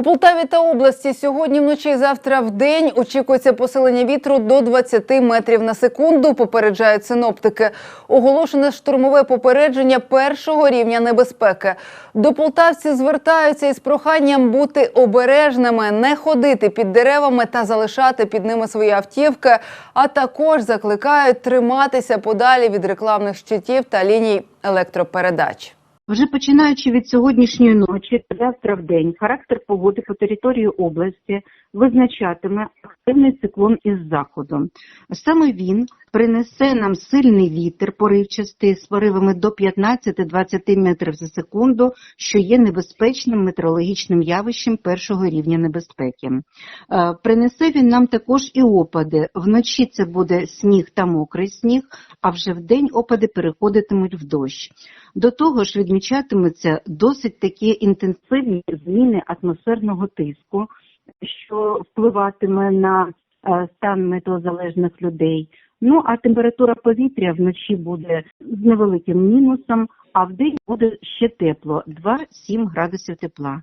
У Полтаві та області сьогодні вночі і завтра в день очікується посилення вітру до 20 метрів на секунду. Попереджають синоптики. Оголошене штурмове попередження першого рівня небезпеки. До полтавців звертаються із проханням бути обережними, не ходити під деревами та залишати під ними свої автівки. А також закликають триматися подалі від рекламних щитів та ліній електропередач. Вже починаючи від сьогоднішньої ночі, та завтра в день, характер погоди по території області визначатиме активний циклон із заходу. Саме він принесе нам сильний вітер поривчастий з поривами до 15-20 метрів за секунду, що є небезпечним метеорологічним явищем першого рівня небезпеки. Е, Принесе він нам також і опади. Вночі це буде сніг та мокрий сніг, а вже вдень опади переходитимуть в дощ. До того ж відмічатимуться досить такі інтенсивні зміни атмосферного тиску, що впливатиме на е, стан метеозалежних людей. Ну а температура повітря вночі буде з невеликим мінусом, а вдень буде ще тепло 2-7 градусів тепла.